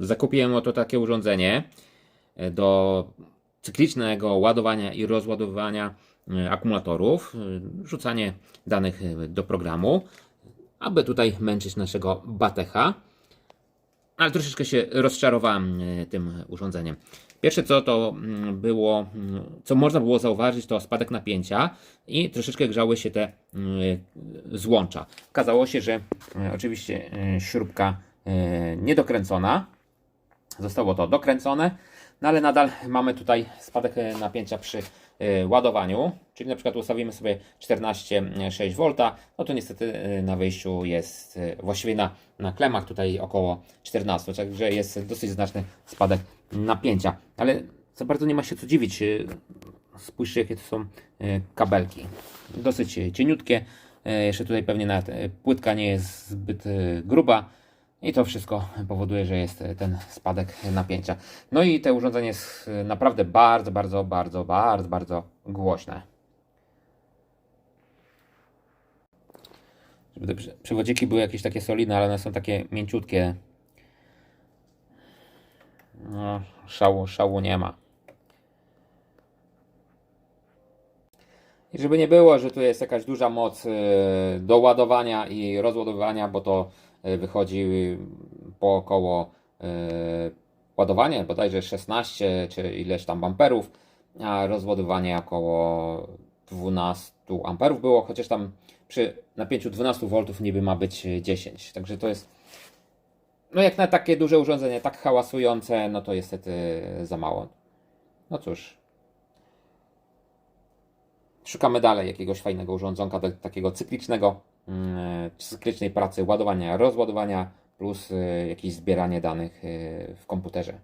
zakupiłem oto takie urządzenie e, do cyklicznego ładowania i rozładowywania e, akumulatorów, e, rzucanie danych do programu, aby tutaj męczyć naszego batecha. Ale troszeczkę się rozczarowałem tym urządzeniem. Pierwsze co to mm, było, mm, co można było zauważyć, to spadek napięcia i troszeczkę grzały się te mm, złącza. Okazało się, że oczywiście śrubka niedokręcona. Zostało to dokręcone, no ale nadal mamy tutaj spadek e, napięcia przy e, ładowaniu, czyli na przykład ustawimy sobie 14,6 V, no to niestety e, na wyjściu jest właściwie na, na klemach tutaj około 14, także jest dosyć znaczny spadek napięcia, ale za bardzo nie ma się co dziwić. Spójrzcie jakie to są kabelki, dosyć cieniutkie, jeszcze tutaj pewnie nawet płytka nie jest zbyt gruba, i to wszystko powoduje, że jest ten spadek napięcia. No i to urządzenie jest naprawdę bardzo, bardzo, bardzo, bardzo, bardzo głośne. Żeby te prze- przewodziki były jakieś takie solidne, ale one są takie mięciutkie. No, szału, szału nie ma. I żeby nie było, że tu jest jakaś duża moc y, do ładowania i rozładowywania, bo to wychodzi po około y, ładowanie bodajże 16 czy ileś tam amperów, a rozładowanie około 12 amperów było, chociaż tam przy napięciu 12 V niby ma być 10. Także to jest no jak na takie duże urządzenie, tak hałasujące, no to niestety za mało. No cóż. Szukamy dalej jakiegoś fajnego urządzonka, do takiego cyklicznego, mm, cyklicznej pracy ładowania, rozładowania, plus y, jakieś zbieranie danych y, w komputerze.